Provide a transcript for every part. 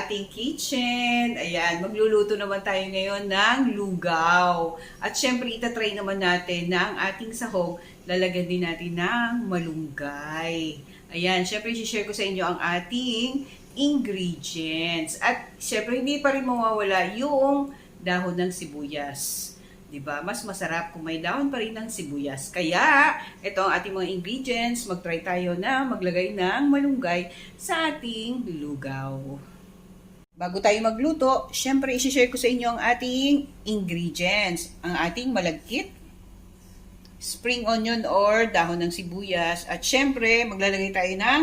ating kitchen. Ayan, magluluto naman tayo ngayon ng lugaw. At syempre, itatry naman natin na ating sahog, lalagyan din natin ng malunggay. Ayan, syempre, share ko sa inyo ang ating ingredients. At syempre, hindi pa rin mawawala yung dahon ng sibuyas. 'Di ba? Mas masarap kung may dahon pa rin ng sibuyas. Kaya, ito ang ating mga ingredients. Mag-try tayo na maglagay ng malunggay sa ating lugaw. Bago tayo magluto, syempre isi-share ko sa inyo ang ating ingredients. Ang ating malagkit, spring onion or dahon ng sibuyas. At syempre, maglalagay tayo ng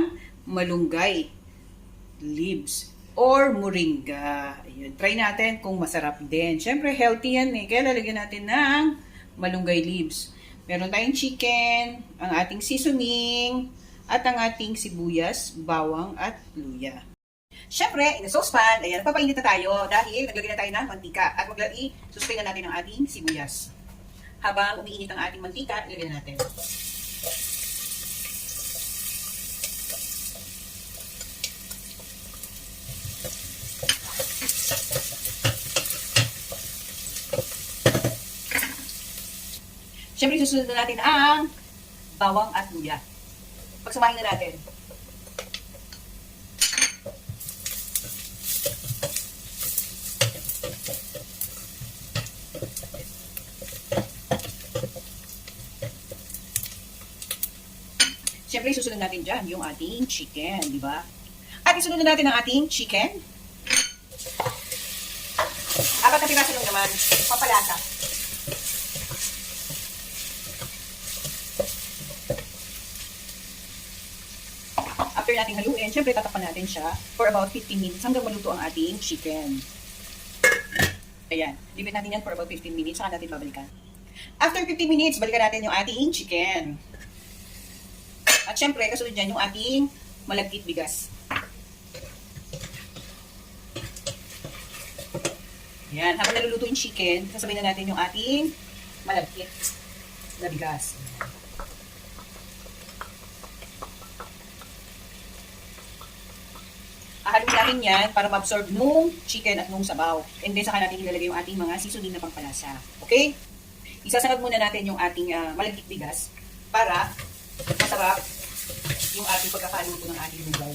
malunggay leaves or moringa. Ayun, try natin kung masarap din. Syempre, healthy yan eh. Kaya lalagyan natin ng malunggay leaves. Meron tayong chicken, ang ating seasoning, at ang ating sibuyas, bawang, at luya. Syempre, in a saucepan, ayan, papainit na tayo dahil naglagay na tayo ng mantika at maglagay, suspray na natin ang ating sibuyas. Habang umiinit ang ating mantika, ilagay na natin. Siyempre, susunod na natin ang bawang at luya. Pagsamahin na natin. Siyempre, susunod natin dyan yung ating chicken, di ba? At isunod na natin ang ating chicken. Apat na piraso lang naman, papalasa. After natin haluin, syempre tatakpan natin siya for about 15 minutes hanggang maluto ang ating chicken. Ayan, limit natin yan for about 15 minutes, saka natin babalikan. After 15 minutes, balikan natin yung ating chicken. At syempre, kasunod dyan yung ating malagkit bigas. Ayan, habang naluluto yung chicken, sasabihin na natin yung ating malagkit na bigas. Ahalin natin yan para ma-absorb nung chicken at nung sabaw. And then saka natin ilalagay yung ating mga seasoning na pangpalasa. Okay? Isasangag muna natin yung ating uh, malagkit bigas para masarap yung ating pagkakaluto ng ating lugaw.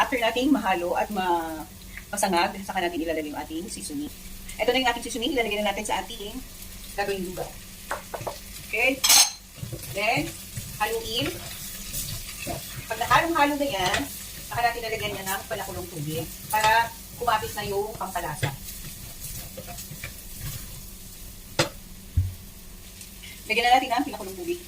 After nating mahalo at ma masangag, saka natin ilalagay yung ating seasoning. Ito na yung ating seasoning, ilalagay na natin sa ating gagawing lugaw. Okay? Then, haluin. Pag nahalong-halo na yan, saka natin lalagyan niya ng palakulong tubig para kumapit na yung pampalasa. Lagyan na natin ang pinakulong tubig.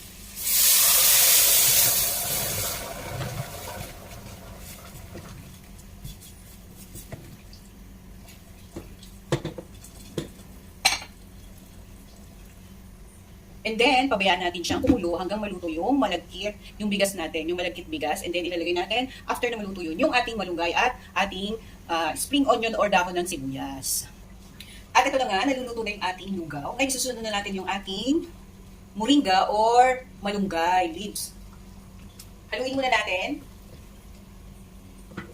And then, pabayaan natin siyang kumulo hanggang maluto yung malagkit, yung bigas natin, yung malagkit bigas. And then, ilalagay natin, after na maluto yun, yung ating malunggay at ating uh, spring onion or dahon ng sibuyas. At ito na nga, naluluto na yung ating lugaw. Ngayon, susunod na natin yung ating moringa or malunggay leaves. Haluin muna natin.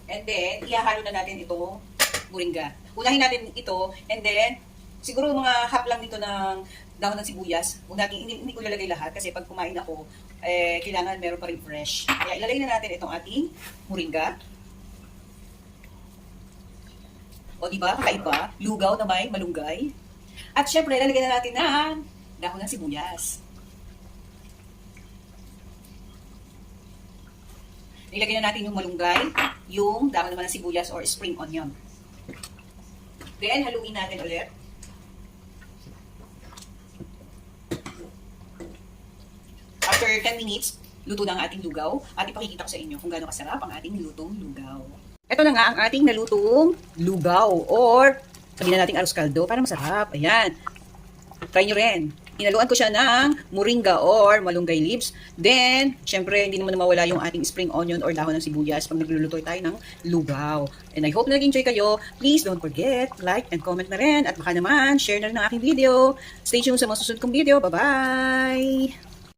And then, ihahalo na natin itong moringa. Unahin natin ito, and then, siguro mga half lang dito ng dahon ng sibuyas. Huwag hindi, hindi ko lalagay lahat kasi pag kumain ako, eh, kailangan meron pa rin fresh. Kaya ilalagay na natin itong ating moringa. O di ba, kakaiba, lugaw na may malunggay. At syempre, lalagyan na natin ng dahon ng sibuyas. Ilagay na natin yung malunggay, yung dahon naman ng sibuyas or spring onion. Then, haluin natin ulit. After 10 minutes, luto na ang ating lugaw at ipakikita ko sa inyo kung gaano kasarap ang ating lutong lugaw. Ito na nga ang ating nalutong lugaw or sabihin na natin arroz caldo para masarap. Ayan. Try nyo rin. Inaluan ko siya ng moringa or malunggay leaves. Then, syempre, hindi naman mawala yung ating spring onion or dahon ng sibuyas pag nagluluto tayo ng lugaw. And I hope na nag-enjoy kayo. Please don't forget, like and comment na rin. At baka naman, share na rin ang aking video. Stay tuned sa mga susunod kong video. Bye-bye!